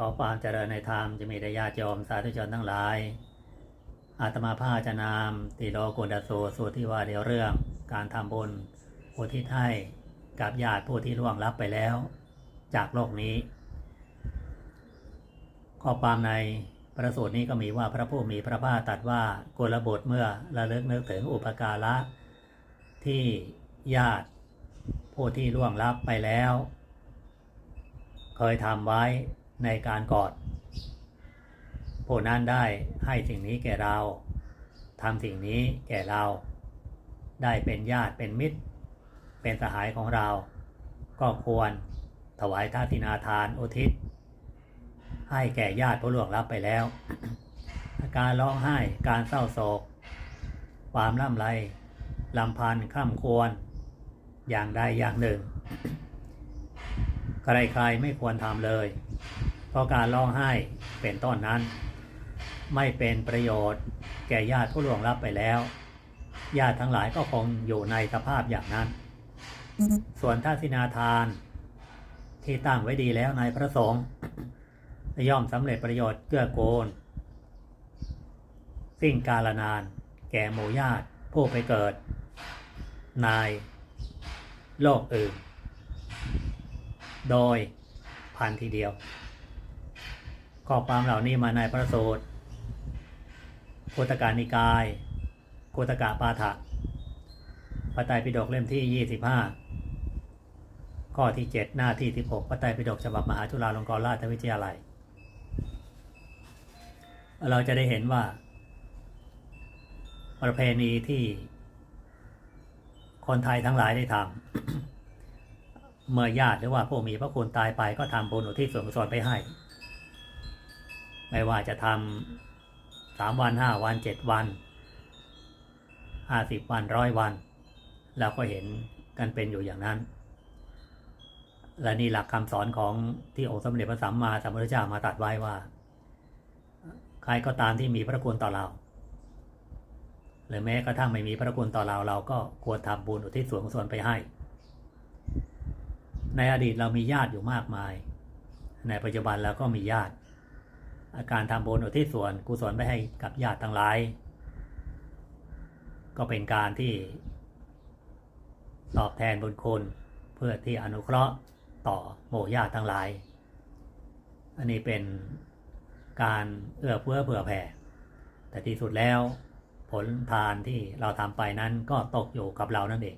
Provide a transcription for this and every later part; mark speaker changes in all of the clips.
Speaker 1: ขอความเจริญในธรรมจะมีแด่ญาติโยมสาธุชนทั้งหลาย อาตมาภาจะนามติโลกุณดสูสูตรที่ว่าเดียวเรื่อง การทำบุญอุทิศให้กับญาติผู้ที่ล่วงลับไปแล้ว จากโลกนี้ ข้อความในพระสูตรนี้ก็มีว่าพระผู้มีพระภาคตรัสว่ากุลบุตรเมื่อระลึกนึกถึงอุปการะที่ญาติผู้ที่ล่วงลับไปแล้ว เคยทำไว้ ในการกอดผู้นั้นได้ให้สิ่งนี้แก่เราทำสิ่งนี้แก่เรา ได้เป็นญาติเป็นมิตร เป็นสหายของเรา ก็ควรถวายทาตินาทานอุทิศ ให้แก่ญาติผู้ล่วงลับไปแล้ว การร้องไห้การเศร้าโศก ความล่ำไรลำพันธ์ข้ามควร อย่างใดอย่างหนึ่ง ใครๆไม่ควรทำเลย ราะการร้องไห้เป็นต้นนั้น ไม่เป็นประโยชน์แก่ญาติผู้ล่วงลับไปแล้ว ญาติทั้งหลายก็คงอยู่ในสภาพอย่างนั้น ส่วนท่าสินาทานที่ตั้งไว้ดีแล้วในพระสงฆ์ย่อมสำเร็จประโยชน์เกื้อกูลสิ่งกาลนาน แก่หมู่ญาติผู้ไปเกิด นาย โลกอื่น โดยพันทีเดียว ข้อความเหล่านี้มาในพระสูตรกุตการนิกายกุตกะปาฐะพระไตรปิฎกเล่มที่ 25 ข้อที่ 7 หน้าที่ 16พระไตรปิฎกฉบับมหาจุฬาลงกรณราชวิทยาลัย เราจะได้เห็นว่า ประเพณีที่คนไทยทั้งหลายได้ทำเมื่อญาติหรือว่าผู้มีพระคุณตายไปก็ทำบุญอุทิศส่วนกุศลไปให้ ไม่ว่าจะทำสามวันห้าวันเจ็ดวันห้าสิบวันร้อยวัน เราก็เห็นกันเป็นอยู่อย่างนั้น และนี่หลักคำสอนของที่องค์สมเด็จพระสัมมาสัมพุทธเจ้ามาตัดไว้ว่า ใครก็ตามที่มีพระคุณต่อเราหรือแม้กระทั่งไม่มีพระคุณต่อเราเราก็ควรทำบุญอุทิศส่วนกุศลไปให้ ในอดีตเรามีญาติอยู่มากมาย ในปัจจุบันเราก็มีญาติ อาการทำบุญอุทิศส่วนกุศลไปให้กับญาติทั้งหลาย ก็เป็นการที่ตอบแทนบุญคุณเพื่อที่อนุเคราะห์ต่อหมู่ญาติทั้งหลาย อันนี้เป็นการเอื้อเฟื้อเผื่อแผ่ แต่ที่สุดแล้วผลทานที่เราทำไปนั้นก็ตกอยู่กับเรานั่นเอง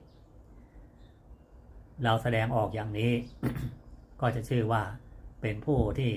Speaker 1: เราแสดงออกอย่างนี้ ก็จะชื่อว่าเป็นผู้ที่